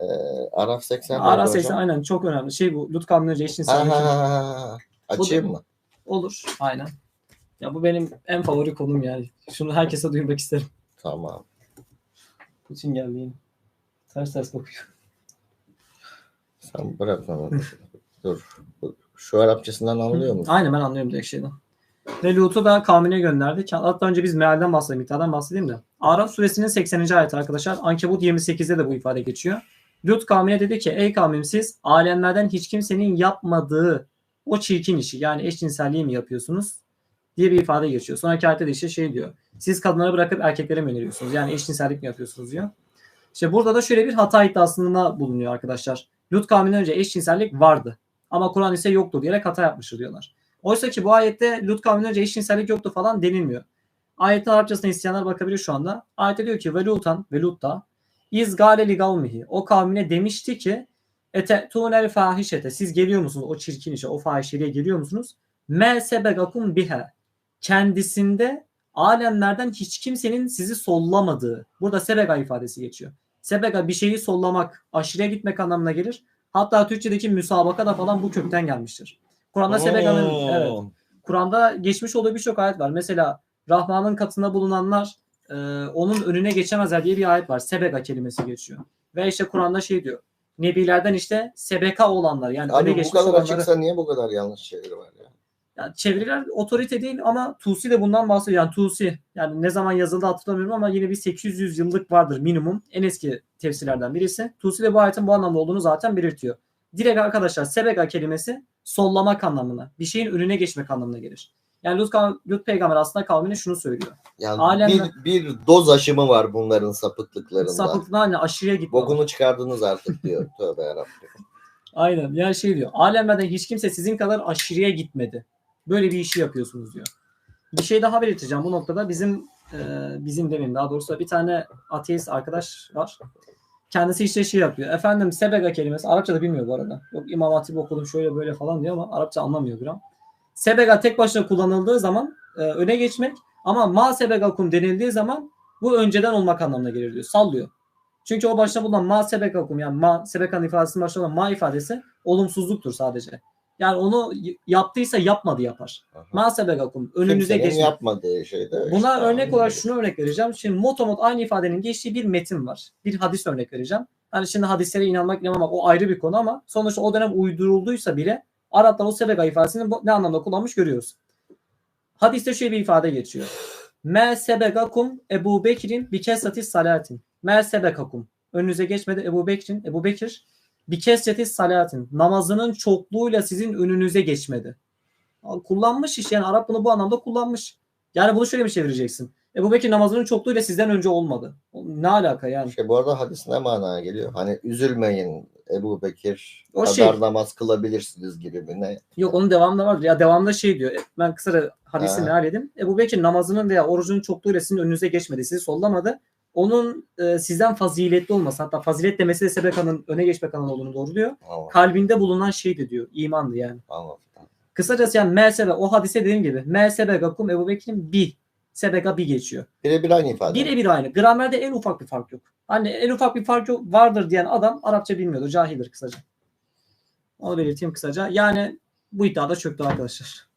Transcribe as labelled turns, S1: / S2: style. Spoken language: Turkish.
S1: Ee, Araf 80
S2: Ara
S1: neydi
S2: 80
S1: hocam?
S2: aynen çok önemli. Şey bu Lut
S1: ha, ha. Açayım mı?
S2: olur. Aynen. Ya bu benim en favori konum yani. Şunu herkese duyurmak isterim.
S1: Tamam.
S2: Putin geldi yine. Ters ters bakıyor.
S1: Sen bırak onu. Dur. Şu Arapçasından anlıyor musun?
S2: Aynen ben anlıyorum direkt şeyden. Ve Lut'u da kavmine gönderdi. Hatta önce biz mealden bahsedeyim, miktardan bahsedeyim de. Araf suresinin 80. ayeti arkadaşlar. Ankebut 28'de de bu ifade geçiyor. Lut kavmine dedi ki ey kavmim siz alemlerden hiç kimsenin yapmadığı o çirkin işi yani eşcinselliği mi yapıyorsunuz diye bir ifade geçiyor. Sonraki ayette de işte şey diyor. Siz kadınları bırakıp erkeklere mi öneriyorsunuz? Yani eşcinsellik mi yapıyorsunuz diyor. İşte burada da şöyle bir hata iddiasında bulunuyor arkadaşlar. Lut kavminden önce eşcinsellik vardı. Ama Kur'an ise yoktu diyerek hata yapmıştır diyorlar. Oysa ki bu ayette Lut kavminden önce eşcinsellik yoktu falan denilmiyor. Ayetin Arapçasına isteyenler bakabilir şu anda. Ayette diyor ki ve Lutan ve Lut da iz gale li kavmihi. O kavmine demişti ki ete tunel fahişete. Siz geliyor musunuz o çirkin işe, o fahişeliğe geliyor musunuz? Me sebegakum biha. Kendisinde alemlerden hiç kimsenin sizi sollamadığı. Burada sebega ifadesi geçiyor. Sebega bir şeyi sollamak, aşırıya gitmek anlamına gelir. Hatta Türkçedeki müsabaka da falan bu kökten gelmiştir. Kur'an'da sebega'nın evet, Kur'an'da geçmiş olduğu birçok ayet var. Mesela Rahman'ın katında bulunanlar e, onun önüne geçemezler diye bir ayet var. Sebeka kelimesi geçiyor. Ve işte Kur'an'da şey diyor. Nebilerden işte sebeka olanlar yani öne
S1: Abi bu
S2: geçmiş
S1: kadar
S2: olanları.
S1: açıksa niye bu kadar yanlış şeyler var ya?
S2: Yani çeviriler otorite değil ama Tusi de bundan bahsediyor. Yani Tusi yani ne zaman yazıldı hatırlamıyorum ama yine bir 800 yıllık vardır minimum. En eski tefsirlerden birisi. Tusi de bu ayetin bu anlamda olduğunu zaten belirtiyor. Direkt arkadaşlar sebeka kelimesi sollamak anlamına. Bir şeyin önüne geçmek anlamına gelir. Yani Lut, Lut peygamber aslında kavmine şunu söylüyor.
S1: Yani
S2: Alemler-
S1: bir, bir doz aşımı var bunların sapıklıklarında.
S2: Sapıklığına hani aşırıya gitme.
S1: Bokunu çıkardınız artık diyor. Tövbe yarabbim.
S2: Aynen. Yani şey diyor. Alemlerden hiç kimse sizin kadar aşırıya gitmedi. Böyle bir işi yapıyorsunuz diyor. Bir şey daha belirteceğim bu noktada. Bizim e, bizim demeyeyim daha doğrusu bir tane ateist arkadaş var. Kendisi işte şey yapıyor. Efendim sebega kelimesi Arapça da bilmiyor bu arada. Yok İmam Hatip okudum şöyle böyle falan diyor ama Arapça anlamıyor gram. Sebega tek başına kullanıldığı zaman e, öne geçmek ama ma sebegakum denildiği zaman bu önceden olmak anlamına gelir diyor. Sallıyor. Çünkü o başta bulunan ma sebekakum yani ma sebekanın ifadesinin başında olan ma ifadesi olumsuzluktur sadece. Yani onu yaptıysa yapmadı yapar.
S1: Aha.
S2: Ma sebekakum önünüze
S1: Kimsenin
S2: geçmek.
S1: yapmadığı şeyde.
S2: Buna
S1: işte
S2: örnek olarak
S1: anlıyoruz.
S2: şunu örnek vereceğim. Şimdi motomot aynı ifadenin geçtiği bir metin var. Bir hadis örnek vereceğim. Hani şimdi hadislere inanmak inanmamak o ayrı bir konu ama sonuçta o dönem uydurulduysa bile Araplar o sebega ifadesini ne anlamda kullanmış görüyoruz. Hadiste şöyle bir ifade geçiyor. Me sebegakum Ebu Bekir'in bi kesatis salatin. Me sebegakum. Önünüze geçmedi Ebu Bekir'in. Ebu Bekir bi kesatis salatin. Namazının çokluğuyla sizin önünüze geçmedi. Kullanmış iş yani Arap bunu bu anlamda kullanmış. Yani bunu şöyle mi çevireceksin? Ebu Bekir namazının çokluğuyla sizden önce olmadı. Ne alaka yani?
S1: Şey, bu arada hadis ne manaya geliyor? Hani üzülmeyin Ebu Bekir
S2: O
S1: kadar
S2: şey-
S1: namaz kılabilirsiniz gibi mi ne?
S2: Yok onun devamında vardır. Ya devamında şey diyor. Ben kısaca hadisi
S1: Ha.
S2: meal. Ebu Bekir namazının veya orucunun çokluğuyla sizin önünüze geçmedi. Sizi sollamadı. Onun e, sizden faziletli olması hatta fazilet demesi de sebekanın öne geçmek anlamı olduğunu doğruluyor.
S1: Anladım.
S2: Kalbinde bulunan şeydi diyor. imandı yani.
S1: anladım.
S2: Kısacası yani melsebe o hadise dediğim gibi melsebe gakum Ebu Bekir'in bi sebeka bi geçiyor.
S1: Birebir aynı ifade.
S2: Birebir aynı. Gramerde en ufak bir fark yok. Hani en ufak bir fark yok vardır diyen adam Arapça bilmiyordu. Cahildir kısaca. Onu belirteyim kısaca. Yani bu iddia da çöktü arkadaşlar.